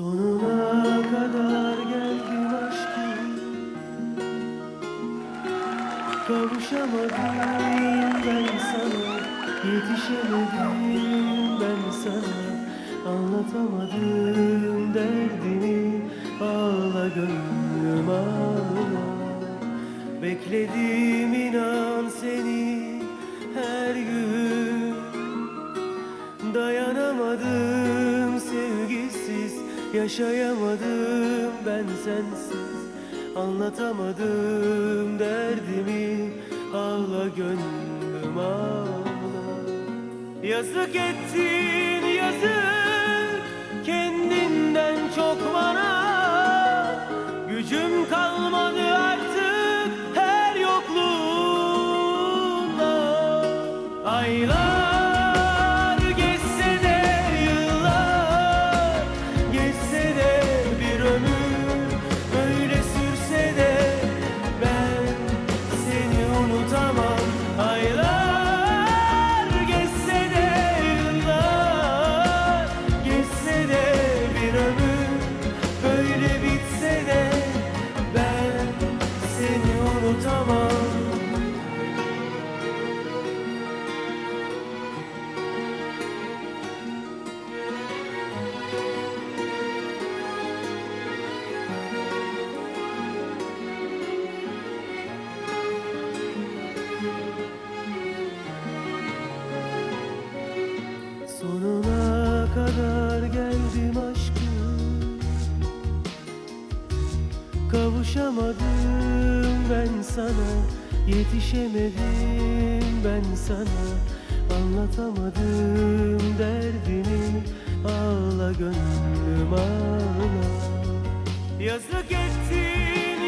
Sonuna kadar geldim aşkım Kavuşamadım ben sana Yetişemedim ben sana. Anlatamadım derdimi Ağla gönlüm ağla. Bekledim inan seni her gün. Dayanamadım sevgisiz Yaşayamadım ben sensiz Anlatamadım derdimi. Ağla gönlüm ağla. Yazık ettin yazık. Kendinden çok bana. Gücüm kalmadı artık Her yokluğunda Aylar kadar geldim aşkım. Kavuşamadım ben sana Yetişemedim ben sana. Anlatamadım derdimi Ağla gönlüm ağla. Yazık ettin